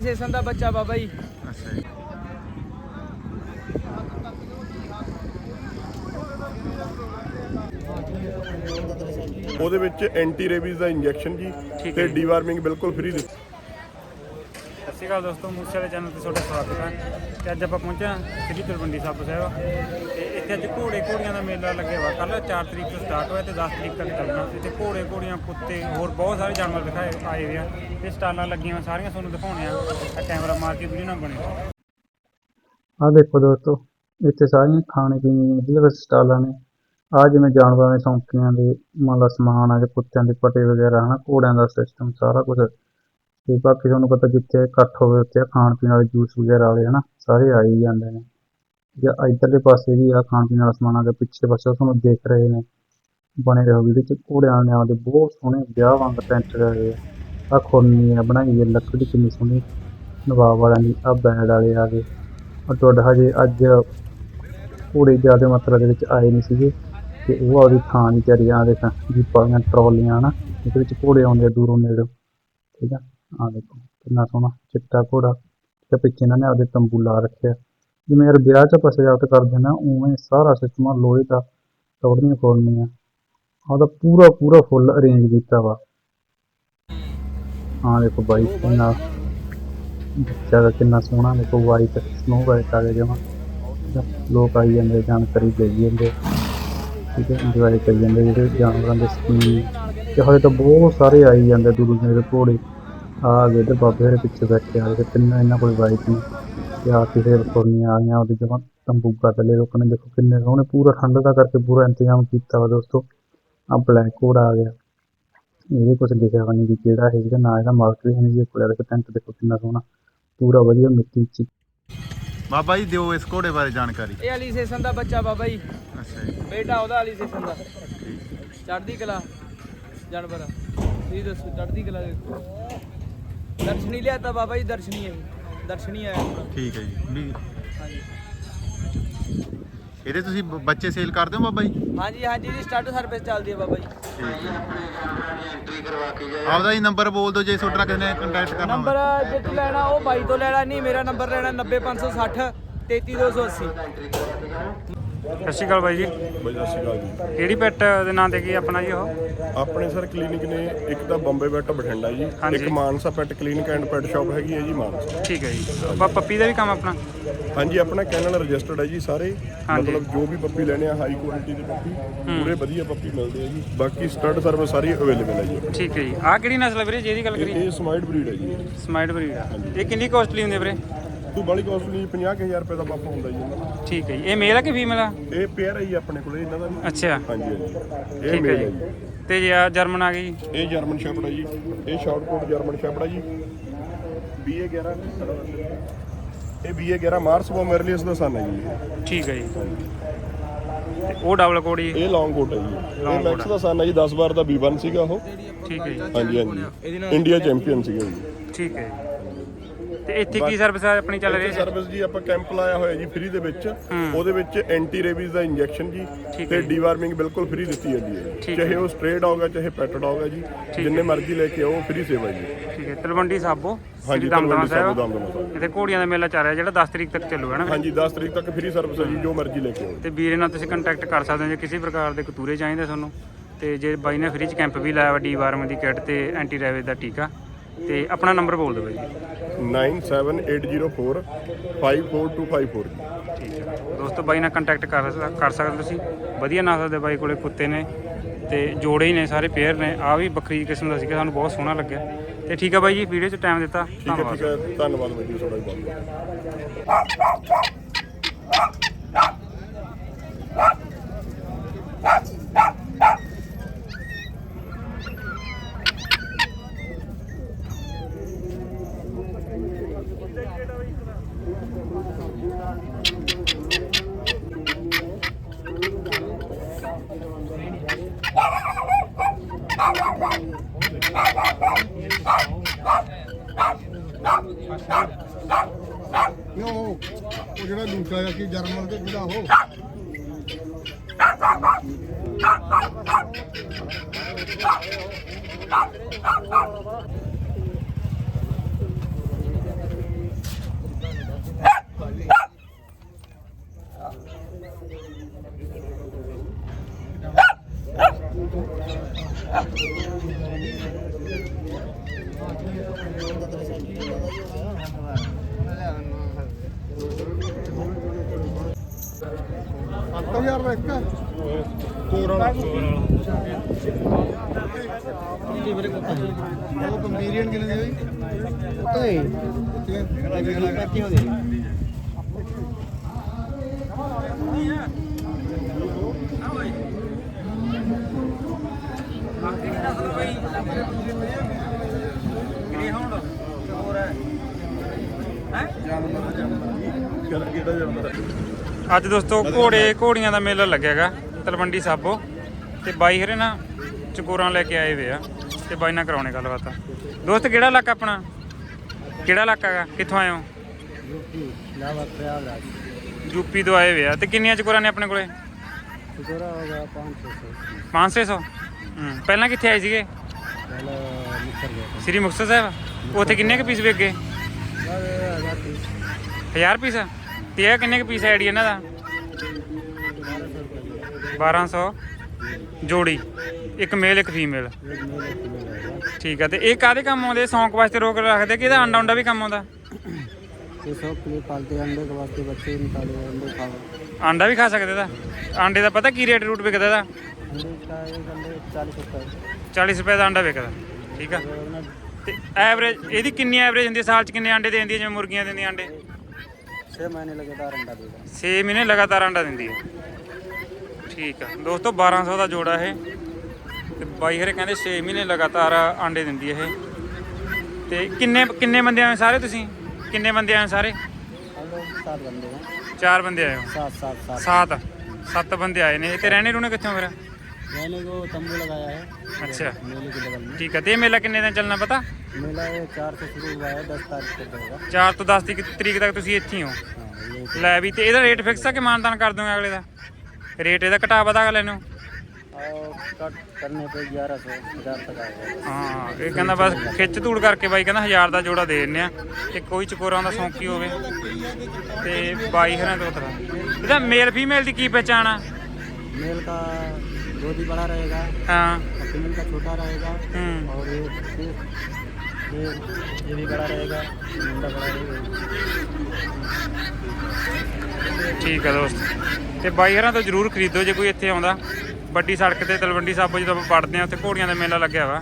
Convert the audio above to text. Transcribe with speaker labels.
Speaker 1: ਸੇਸਨ ਦਾ ਬੱਚਾ ਬਾਬਾ ਜੀ।
Speaker 2: ਅੱਛਾ ਜੀ।
Speaker 3: ਉਹਦੇ ਵਿੱਚ ਐਂਟੀ ਰੇਬੀਜ਼ ਦਾ ਇੰਜੈਕਸ਼ਨ ਜੀ ਤੇ। ਡੀਵਾਰਮਿੰਗ ਬਿਲਕੁਲ ਫ੍ਰੀ ਦਿੱਤੀ।
Speaker 2: ਸਤਿ ਸ਼੍ਰੀ ਅਕਾਲ ਦੋਸਤੋ, ਮੂਸੇ ਵਾਲੇ ਚੈਨਲ ਤੇ ਤੁਹਾਡਾ ਸਵਾਗਤ ਹੈ। ਤੇ ਅੱਜ ਆਪਾਂ ਪਹੁੰਚੇ ਹਾਂ ਸ੍ਰੀ ਤਲਵੰਡੀ ਸਾਬੋ ਸਾਹਿਬ। ਤੇ ਇੱਥੇ ਅੱਜ ਘੋੜੇ ਘੋੜੀਆਂ ਦਾ ਮੇਲਾ ਲੱਗਿਆ ਵਾ। ਕੱਲ 4 ਤਰੀਕ ਤੋਂ ਸਟਾਰਟ ਹੋਇਆ ਤੇ 10 ਤਰੀਕ ਤੱਕ ਚੱਲਣਾ। ਇੱਥੇ ਘੋੜੇ ਘੋੜੀਆਂ, ਕੁੱਤੇ, ਹੋਰ ਬਹੁਤ ਸਾਰੇ ਜਾਨਵਰ ਦਿਖਾਏ ਆਏ ਹੋਏ ਆ। ਤੇ ਸਟਾਲਾਂ ਲੱਗੀਆਂ ਸਾਰੀਆਂ ਤੁਹਾਨੂੰ ਦਿਖਾਉਣੇ ਆ। ਕੈਮਰਾ ਮਾਰ ਕੇ ਵੀਡੀਓ ਨਾ ਬਣੇ।
Speaker 4: ਆ ਦੇਖੋ ਦੋਸਤੋ, ਇੱਥੇ ਸਾਰੀਆਂ ਖਾਣੇ ਪੀਣੇ ਦੀਆਂ ਵਿੱਚ ਸਟਾਲਾਂ ਨੇ। ਆ ਜਿਵੇਂ ਜਾਨਵਰਾਂ ਦੇ ਸੌਂਕੀਆਂ ਦੇ, ਮੰਨ ਲਾ ਸਮਾਨ ਆ ਜਾਂ ਕੁੱਤਿਆਂ ਦੇ ਪੱਟੇ ਵਗੈਰਾ, ਹਨਾ, ਘੋੜਿਆਂ ਦਾ ਸਿਸਟਮ ਸਾਰਾ ਕੁਝ ਤੇ ਬਾਕੀ ਤੁਹਾਨੂੰ ਪਤਾ ਜਿੱਥੇ ਇਕੱਠ ਹੋਵੇ ਉੱਥੇ ਖਾਣ ਪੀਣ ਵਾਲੇ ਜੂਸ ਵਗੈਰਾ ਵਾਲੇ, ਹਨਾ, ਸਾਰੇ ਆ ਹੀ ਜਾਂਦੇ ਨੇ। ਜਾਂ ਇੱਧਰਲੇ ਪਾਸੇ ਵੀ ਆ ਖਾਣ ਪੀਣ ਵਾਲਾ ਸਮਾਨ ਆ ਗਿਆ ਪਿੱਛੇ ਪਾਸੇ ਉਹ ਤੁਹਾਨੂੰ ਦੇਖ ਰਹੇ ਨੇ, ਬਣੇ ਰਹੋ ਵੀਡੀਓ ਚ ਘੋੜਿਆਂ ਨੇ ਆਉਂਦੇ ਬਹੁਤ ਸੋਹਣੇ ਵਿਆਹ ਵਾਂਗ ਟੈਂਟ ਲਗਾਏ ਆ। ਖੋਨੀ ਆ ਬਣਾਈ ਹੈ ਲੱਕੜੀ ਕਿੰਨੀ ਸੋਹਣੀ, ਨਵਾਬ ਵਾਲਿਆਂ ਦੀ ਆ ਬੈਂਡ ਵਾਲੇ ਆ ਗਏ। ਔਰ ਤੁਹਾਡਾ ਹਜੇ ਅੱਜ ਘੋੜੇ ਜ਼ਿਆਦਾ ਮਾਤਰਾ ਦੇ ਵਿੱਚ ਆਏ ਨਹੀਂ ਸੀਗੇ, ਤੇ ਉਹ ਆਪਦੀ ਥਾਂ ਦੀ ਤਿਆਰੀ ਆ ਦੇਖ, ਜੀਪਾਂ ਦੀਆਂ ਟਰਾਲੀਆਂ ਨਾ ਇਹਦੇ ਵਿੱਚ ਘੋੜੇ ਆਉਂਦੇ ਆ ਦੂਰੋਂ ਨੇੜੋਂ, ਠੀਕ ਆ? ਆ ਦੇਖੋ, ਕਿੰਨਾ ਸੋਹਣਾ ਚਿੱਟਾ ਘੋੜਾ ਤੇ ਪਿੱਛੇ ਇਹਨਾਂ ਨੇ ਆਪਦੇ ਤੰਬੂ ਲਾ ਰੱਖਿਆ ਜਿਵੇਂ ਯਾਰ ਵਿਆਹ 'ਚ ਆਪਾਂ ਸਜਾਵਟ ਕਰਦੇ ਨਾ ਉਵੇਂ ਸਾਰਾ ਸਿਸਟਮ ਲੋਹੇ ਦਾ ਤੋੜਨੀਆਂ ਫੋੜਨੀਆਂ ਉਹਦਾ ਪੂਰਾ ਪੂਰਾ ਫੁੱਲ ਅਰੇਂਜ ਕੀਤਾ ਵਾ। ਹਾਂ ਦੇਖੋ ਬਾਈ, ਕਿੰਨਾ ਬੱਚਾ ਕਿੰਨਾ ਸੋਹਣਾ, ਦੇਖੋ ਵਾਈਟ ਸਨੋ ਵਾਈਟ ਆ ਗਿਆ ਜਮਾ। ਲੋਕ ਆਈ ਜਾਂਦੇ, ਜਾਣਕਾਰੀ ਦੇਈ ਜਾਂਦੇ ਠੀਕ ਹੈ ਇੰਜੋਏ ਕਰੀ ਜਾਂਦੇ ਜਿਹੜੇ ਜਾਨਵਰਾਂ ਦੇ ਸਕੀਨ ਤੇ ਹਲੇ ਤਾਂ ਬਹੁਤ ਸਾਰੇ ਆਈ ਜਾਂਦੇ ਦੂਰ ਨੇੜੇ ਘੋੜੇ। ਆ ਗਏ ਤੇ ਬਾਬੇ ਦੇ ਪਿੱਛੇ ਬੈਠੇ ਆ ਤੇ ਕਿੰਨਾ ਇਹਨਾਂ ਕੋਲ ਬਾਈਕ ਨੇ ਤੇ ਆ ਕਿਸੇ ਫੋਰਨੀਆਂ ਆ ਗਈਆਂ ਉਹਦੇ ਜਮਾ ਤੰਬੂਕਾ ਥੱਲੇ ਲੋਕਾਂ ਨੇ ਦੇਖੋ ਕਿੰਨੇ ਸੋਹਣੇ ਪੂਰਾ ਠੰਡ ਦਾ ਕਰਕੇ ਪੂਰਾ ਇੰਤਜ਼ਾਮ ਕੀਤਾ ਵਾ ਦੋਸਤੋ। ਆ ਬਲੈਕ ਘੋੜਾ ਆ ਗਿਆ। ਇਹਦੇ ਕੁਝ ਲਿਖਿਆ ਵਾ ਨਹੀਂ ਵੀ ਕਿਹੜਾ ਹੈ ਇਹਦਾ ਨਾਂ ਇਹਦਾ ਮਾਲਕ ਵੀ ਹੈ ਨਹੀਂ ਜੀ ਕੋਲ ਦਾ ਟੈਂਟ ਦੇਖੋ ਕਿੰਨਾ ਸੋਹਣਾ। ਪੂਰਾ ਵਧੀਆ ਮਿੱਟੀ ਚ।
Speaker 2: ਬਾਬਾ ਜੀ ਦਿਓ ਇਸ ਘੋੜੇ ਬਾਰੇ ਜਾਣਕਾਰੀ।
Speaker 1: ਇਹ ਅਲੀ ਸੇਸਨ ਦਾ ਬੱਚਾ ਬਾਬਾ ਜੀ।
Speaker 2: ਅੱਛਾ ਜੀ।
Speaker 1: ਬੇਟਾ ਉਹਦਾ ਅਲੀ ਸੇਸਨ ਦਾ। ਚੜ੍ਹਦੀ ਕਲਾ। ਜਾਨਵਰ। ਤੁਸੀਂ ਦੱਸੋ ਚੜ੍ਹਦੀ ਕਲਾ ਦੇ ਦਰਸ਼ਨੀ ਲਿਆਤਾ ਬਾਬਾ ਜੀ ਦਰਸ਼ਨੀ ਹੈ ਦਰਸ਼ਨੀ ਆਇਆ ਪੂਰਾ
Speaker 2: ਠੀਕ ਹੈ ਜੀ। ਵੀ
Speaker 1: ਹਾਂਜੀ।
Speaker 2: ਇਹਦੇ ਤੁਸੀਂ ਬ- ਬੱਚੇ ਸੇਲ ਕਰਦੇ ਹੋ ਬਾਬਾ ਜੀ?
Speaker 1: ਹਾਂਜੀ ਹਾਂਜੀ ਜੀ ਸਟਾਰਟ ਸਰਵਿਸ ਚੱਲਦੀ ਹੈ ਬਾਬਾ ਜੀ।
Speaker 2: ਆਪਦਾ ਹੀ ਨੰਬਰ ਬੋਲ ਦਿਓ ਜੇ ਤੁਹਾਡਾ ਕਿਸੇ ਨੇ ਕੰਟੈਕਟ ਕਰਨਾ
Speaker 1: ਨੰਬਰ
Speaker 2: ਹੋਵੇ
Speaker 1: ਜੇ ਤੂੰ ਲੈਣਾ ਉਹ ਬਾਈ ਤੋਂ ਲੈਣਾ ਨਹੀਂ ਮੇਰਾ ਨੰਬਰ ਲੈਣਾ 90560 33280
Speaker 2: ਸਤਿ ਸ਼੍ਰੀ ਅਕਾਲ ਬਾਈ ਜੀ।
Speaker 3: ਬਾਈ ਸਤਿ ਸ਼੍ਰੀ ਅਕਾਲ ਜੀ।
Speaker 2: ਕਿਹੜੀ ਪੈਟ ਦੇ ਨਾਂ ਤੇ ਕੀ ਆਪਣਾ ਜੀ ਉਹ?
Speaker 3: ਆਪਣੇ ਸਰ ਕਲੀਨਿਕ ਨੇ ਇੱਕ ਤਾਂ ਬੰਬੇ ਵੈਟ ਬਠਿੰਡਾ ਜੀ
Speaker 2: ਹਾਂਜੀ।
Speaker 3: ਇੱਕ Mansa pet clinic and pet shop ਹੈਗੀ ਹੈ ਜੀ ਮਾਨਸਾ।
Speaker 2: ਠੀਕ ਹੈ ਜੀ। ਆਪਾਂ ਪੱਪੀ ਦਾ ਵੀ ਕੰਮ ਆਪਣਾ?
Speaker 3: ਹਾਂਜੀ ਆਪਣਾ ਕੈਨਲ ਰਜਿਸਟਰਡ ਹੈ ਜੀ ਸਾਰੇ।
Speaker 2: ਹਾਂਜੀ।
Speaker 3: ਮਤਲਬ ਜੋ ਵੀ ਪੱਪੀ ਲੈਣੇ ਆ ਹਾਈ ਕੁਆਲਿਟੀ ਦੇ ਪੱਪੀ ਪੂਰੇ ਵਧੀਆ ਪੱਪੀ ਮਿਲਦੇ ਆ ਜੀ। ਬਾਕੀ ਸਟੱਡ ਸਰਵਿਸ ਸਾਰੀ ਅਵੇਲੇਬਲ ਹੈ ਜੀ।
Speaker 2: ਠੀਕ ਹੈ ਜੀ। ਆਹ ਕਿਹੜੀ ਨਸਲ ਹੈ ਵੀਰੇ ਜਿਹਦੀ ਗੱਲ
Speaker 3: ਇਹ
Speaker 2: ਕਰੀਏ?
Speaker 3: ਇਹ ਸਮਾਈਟ ਬਰੀਡ ਹੈ ਜੀ।
Speaker 2: ਸਮਾਈਟ ਬਰੀਡ ਆ। ਇਹ ਕਿੰਨੀ ਕਾਸਟਲੀ ਹੁੰਦੀ ਹੈ ਵੀਰੇ?
Speaker 3: ਤੂੰ ਬਾਲੀ ਕਾਸਟਲੀ 50000 ਰੁਪਏ ਦਾ ਪਾਪਾ ਹੁੰਦਾ ਜੀ ਇਹਨਾਂ ਦਾ।
Speaker 2: ਠੀਕ ਹੈ ਜੀ। ਇਹ ਮੇਲ ਆ ਕਿ ਫੀਮੇਲ ਆ?
Speaker 3: ਇਹ ਪੇਅਰ ਹੈ ਜੀ ਆਪਣੇ ਕੋਲੇ ਇਹਨਾਂ ਦਾ ਵੀ।
Speaker 2: ਅੱਛਾ।
Speaker 3: ਹਾਂਜੀ ਹਾਂਜੀ। ਇਹ
Speaker 2: ਠੀਕ ਹੈ
Speaker 3: ਮੇਲ ਹੈ
Speaker 2: ਜੀ।
Speaker 3: ਜੀ।
Speaker 2: ਤੇ ਜੇ ਆ ਜਰਮਨ ਆ ਗਈ? ਜੀ
Speaker 3: ਇਹ ਜਰਮਨ ਸ਼ੈਪਰਡ ਹੈ ਜੀ। ਇਹ ਸ਼ਾਰਟ ਕੋਟ ਜਰਮਨ ਸ਼ੈਪਰਡ ਹੈ ਜੀ। BA 11 ਇਹ BA 11 ਮਾਰਸ ਬੋਮਰਲੀਅਸ ਦਾ ਸਨ ਹੈ ਜੀ ਇਹ।
Speaker 2: ਠੀਕ ਹੈ ਜੀ। ਤੇ ਉਹ ਡਬਲ ਕੋਡੀ
Speaker 3: ਇਹ ਲੌਂਗ ਕੋਟ ਹੈ ਜੀ।
Speaker 2: Long
Speaker 3: ਇਹ ਮੈਕਸ ਦਾ ਸਨ ਹੈ ਜੀ। 10 ਵਾਰ ਦਾ B1 ਸੀਗਾ ਉਹ।
Speaker 2: ਠੀਕ ਹੈ ਜੀ।
Speaker 3: ਹਾਂਜੀ ਹਾਂਜੀ। ਇੰਡੀਆ ਚੈਂਪੀਅਨ ਸੀਗਾ ਜੀ।
Speaker 2: ਠੀਕ ਹੈ ਜੀ। ਤੇ ਇੱਥੇ ਕੀ ਸਰਵਿਸ ਆਪਣੀ ਚੱਲ ਰਹੀ ਹੈ?
Speaker 3: ਸਰਵਿਸ ਜੀ ਆਪਾਂ ਕੈਂਪ ਲਾਇਆ ਹੋਇਆ ਜੀ ਫ੍ਰੀ ਦੇ ਵਿੱਚ। ਉਹਦੇ ਵਿੱਚ ਐਂਟੀ ਰੇਬੀਜ਼ ਦਾ ਇੰਜੈਕਸ਼ਨ ਜੀ ਤੇ। ਡੀਵਾਰਮਿੰਗ ਬਿਲਕੁਲ ਫ੍ਰੀ ਦਿੱਤੀ ਜਾਂਦੀ ਹੈ ਚਾਹੇ। ਉਹ ਸਟ੍ਰੇ ਡੌਗ ਹੈ ਚਾਹੇ ਪੈਟ ਡੌਗ ਹੈ ਜੀ। ਜਿੰਨੇ ਮਰਜ਼ੀ ਲੈ ਕੇ ਆਓ ਫ੍ਰੀ ਸੇਵਾ ਜੀ।
Speaker 2: ਠੀਕ ਹੈ। ਤਲਵੰਡੀ ਸਾਬੋ
Speaker 3: ਹਾਂਜੀ
Speaker 2: ਸ੍ਰੀ ਦਮਦਮਾ ਸਾਹਿਬ। ਇੱਥੇ ਘੋੜੀਆਂ ਦਾ ਮੇਲਾ ਚੱਲ ਰਿਹਾ ਜਿਹੜਾ 10 ਤਰੀਕ ਤੱਕ ਚੱਲੂਗਾ ਨਾ
Speaker 3: ਹਾਂਜੀ 10 ਤਰੀਕ ਤੱਕ ਫ੍ਰੀ ਸਰਵਿਸ ਹੈ ਜੀ ਜੋ ਮਰਜ਼ੀ ਲੈ ਕੇ ਆਓ।
Speaker 2: ਤੇ ਵੀਰੇ ਨਾਲ ਤੁਸੀਂ ਕੰਟੈਕਟ ਕਰ ਸਕਦੇ ਹੋ ਜੇ ਕਿਸੇ ਪ੍ਰਕਾਰ ਦੇ ਕਤੂਰੇ ਚਾਹੀਦੇ ਤੁਹਾਨੂੰ। ਤੇ ਜੇ ਬਾਈ ਨੇ ਫ੍ਰੀ ਚ ਕੈਂਪ ਵੀ ਲਾਇਆ ਵਾ ਡੀ ਵਾਰਮ ਦੀ ਕਿੱਟ ਤੇ ਐਂਟੀ ਰੈਵੇਜ ਦਾ ਟੀਕਾ ਤੇ ਆਪਣਾ ਨੰਬਰ ਬੋਲ ਦਿਓ ਬਾਈ ਜੀ।
Speaker 3: 97804 54254 ਜੀ
Speaker 2: ਠੀਕ ਹੈ। ਦੋਸਤੋ ਬਾਈ ਨਾਲ ਕੰਟੈਕਟ ਕਰ ਕਰ ਸਕਦੇ ਤੁਸੀਂ। ਵਧੀਆ ਨਸਲ ਦੇ ਬਾਈ ਕੋਲੇ ਕੁੱਤੇ ਨੇ ਤੇ ਜੋੜੇ ਹੀ ਨੇ ਸਾਰੇ ਪੇਅਰ ਨੇ। ਆ ਵੀ ਵੱਖਰੀ ਕਿਸਮ ਦਾ ਸੀਗਾ ਸਾਨੂੰ ਬਹੁਤ ਸੋਹਣਾ ਲੱਗਿਆ। ਤੇ ਠੀਕ ਹੈ ਬਾਈ ਜੀ ਵੀਡੀਓ 'ਚ ਟਾਈਮ ਦਿੱਤਾ।
Speaker 3: ਠੀਕ ਹੈ
Speaker 2: ਧੰਨਵਾਦ
Speaker 3: ਠੀਕ ਹੈ। ਧੰਨਵਾਦ। ਬਾਈ ਜੀ ਤੁਹਾਡਾ ਵੀ ਬਹੁਤ।
Speaker 5: ਉਹ ਉਹ ਜਿਹੜਾ ਦੂਸਰਾ ਹੈ ਕਿ ਜਰਮਨ ਤੇ ਜਿਹੜਾ ਉਹ ਯਾਰ ਦਾ ਇੱਕ ਕੋਰ ਵਾਲਾ ਕੋਰ ਵਾਲਾ ਕੀ ਵੀਰੇ ਕੋਤਾ ਉਹ ਕੰਪੀਰੀਅਨ ਕਿੰਨੇ ਦੀ ਹੋਈ ਓਏ। ਕਿੰਨੇ ਦੀ ਕੱਤੀ ਹੋ ਗਈ
Speaker 3: ਆਖਰੀ 10 ਰੁਪਏ
Speaker 2: ਅੱਜ ਦੋਸਤੋ ਘੋੜੇ ਘੋੜੀਆਂ ਦਾ ਮੇਲਾ ਲੱਗਿਆਗਾ ਤਲਵੰਡੀ ਸਾਬੋ। ਤੇ ਬਾਈ ਹਰੇ ਨਾ ਚਕੋਰਾਂ ਲੈ ਕੇ ਆਏ ਵੇ ਆ ਤੇ ਬਾਈ ਨਾਲ ਕਰਾਉਣੇ ਗੱਲਬਾਤ ਦੋਸਤ ਕਿਹੜਾ ਇਲਾਕਾ ਆਪਣਾ? ਕਿਹੜਾ ਇਲਾਕਾ ਹੈਗਾ? ਕਿੱਥੋਂ ਆਏ ਹੋ? ਯੂਪੀ ਤੋਂ ਆਏ ਵੇ ਆ। ਤੇ ਕਿੰਨੀਆਂ ਚਕੋਰਾਂ ਨੇ ਆਪਣੇ ਕੋਲੇ?
Speaker 5: ਸ਼ੁਕਰ ਹੋਗਾ 500
Speaker 2: 500 ਹੂੰ ਪਹਿਲਾਂ ਕਿੱਥੇ ਆਏ ਸੀਗੇ?
Speaker 5: ਗਿਆ
Speaker 2: ਸ੍ਰੀ ਮੁਕਤਸਰ ਸਾਹਿਬ? ਉੱਥੇ ਕਿੰਨੇ ਕੁ ਪੀਸ ਵੇਗੇ
Speaker 5: ਹਜ਼ਾਰ
Speaker 2: 1000 ਪੀਸ ਤੇ ਇਹ ਕਿੰਨੇ ਕੁ ਪੀਸ ਆਈਡੀ ਇਹਨਾਂ ਦਾ? 1200 ਜੋੜੀ। ਇੱਕ ਮੇਲ ਇੱਕ ਫੀਮੇਲ ਠੀਕ ਆ ਤੇ ਇਹ ਕਾਦੇ ਕੰਮ ਆਉਂਦੇ? ਸੌਂਕ ਵਾਸਤੇ ਰੋਕ ਰੱਖਦੇ ਕਿ ਇਹਦਾ ਅੰਡਾ ਅੰਡਾ ਵੀ ਕੰਮ ਆਉਂਦਾ?
Speaker 5: ਇਹ ਸਭ ਲਈ ਪਾਲਦੇ ਅੰਡੇ ਵਾਸਤੇ ਬੱਚੇ ਨਿਕਾਲੇ ਅੰਡੇ ਖਾਓ
Speaker 2: ਅੰਡਾ ਵੀ ਖਾ ਸਕਦੇ ਦਾ ਅੰਡੇ ਦਾ ਪਤਾ ਕੀ ਰੇਟ ਰੂਟ ਵਿਕਦਾ
Speaker 5: ਦਾ
Speaker 2: 40 ਰੁਪਏ ਦਾ ਅੰਡਾ ਵਿਕਦਾ ਠੀਕ ਆ। ਤੇ ਐਵਰੇਜ ਇਹਦੀ ਕਿੰਨੀ ਐਵਰੇਜ ਹੁੰਦੀ ਸਾਲ ਚ ਕਿੰਨੇ ਅੰਡੇ ਦਿੰਦੀ ਜਿਵੇਂ ਮੁਰਗੀਆਂ ਦਿੰਦੀਆਂ ਅੰਡੇ?
Speaker 5: 6 ਮਹੀਨੇ ਲਗਾਤਾਰ ਅੰਡਾ ਦੇਗਾ
Speaker 2: 6 ਮਹੀਨੇ ਲਗਾਤਾਰ ਅੰਡਾ ਦਿੰਦੀ ਹੈ। ਠੀਕ ਆ। ਦੋਸਤੋ 1200 ਦਾ ਜੋੜਾ ਇਹ। ਤੇ ਬਾਈ ਹਰੇ ਕਹਿੰਦੇ 6 ਮਹੀਨੇ ਲਗਾਤਾਰ ਆਂਡੇ ਦਿੰਦੀ ਹੈ ਇਹ। ਤੇ ਕਿੰਨੇ ਕਿੰਨੇ ਬੰਦੇ ਆਏ ਸਾਰੇ ਤੁਸੀਂ? ਕਿੰਨੇ ਬੰਦੇ ਆਏ ਸਾਰੇ? ਚਾਰ ਬੰਦੇ ਆਏ ਹੋ।
Speaker 5: ਸੱਤ ਸੱਤ
Speaker 2: ਸੱਤ। ਸੱਤ ਬੰਦੇ ਆਏ ਨੇ। ਤੇ ਰਹਿਣੇ ਰੂਣੇ ਕਿੱਥੋਂ ਫਿਰ?
Speaker 5: रहने को तंबू लगाया है
Speaker 2: ਅੱਛਾ
Speaker 5: मेले के बगल में
Speaker 2: ਠੀਕ ਆ ਤੇ ਇਹ ਮੇਲਾ ਕਿੰਨੇ ਦਿਨ ਚੱਲਣਾ ਪਤਾ
Speaker 5: मेला ये चार से शुरू हुआ है दस तारीख तक रहेगा
Speaker 2: 4 ਤੋਂ 10 ਤਰੀਕ ਤਰੀਕ ਤੱਕ ਤੁਸੀਂ ਇੱਥੇ ਹੀ ਹੋ
Speaker 5: हाँ ये
Speaker 2: ਲੈ ਵੀ ਤੇ ਇਹਦਾ ਰੇਟ ਫਿਕਸ ਆ ਕਿ ਮਾਨਦਾਨ ਕਰ ਦੋਗੇ ਅਗਲੇ ਦਾ ਰੇਟ ਇਹਦਾ ਘਟਾ ਵਧਾ ਲੈਣੋ
Speaker 5: और कट करने पे ग्यारह सौ हज़ार तक आएगा
Speaker 2: ਹਾਂ ਇਹ ਕਹਿੰਦਾ ਬਸ ਖਿੱਚ ਧੂੜ ਕਰਕੇ ਬਾਈ ਕਹਿੰਦਾ 1000 ਦਾ ਜੋੜਾ ਦੇ ਦਿੰਨੇ ਆ ਤੇ ਕੋਈ ਚਕੋਰਾਂ ਦਾ ਸੌਂਕੀ ਹੋਵੇ ਤੇ ਬਾਈ ਹਰਾਂ ਦੋ ਤਰ੍ਹਾਂ ਇਹਦਾ ਮੇਲ ਫੀਮੇਲ ਦੀ ਕੀ ਪਹਿਚਾਣ ਆ
Speaker 5: मेल का गोदी बड़ा रहेगा
Speaker 2: ਹਾਂ
Speaker 5: और फीमेल का छोटा रहेगा
Speaker 2: ਹੂੰ
Speaker 5: और ये ये ये ये भी बड़ा रहेगा मुंडा बड़ा रहेगा
Speaker 2: ਠੀਕ ਆ ਦੋਸਤ ਤੇ ਬਾਈ ਹਰਾਂ ਤੋਂ ਜਰੂਰ ਖਰੀਦੋ ਜੇ ਕੋਈ ਇੱਥੇ ਆਉਂਦਾ ਵੱਡੀ ਸੜਕ ਤੇ ਤਲਵੰਡੀ ਸਾਬੋ ਜਦੋਂ ਆਪਾਂ ਪੜਦੇ ਆ ਉੱਥੇ ਘੋੜੀਆਂ ਦਾ ਮੇਲਾ ਲੱਗਿਆ ਵਾ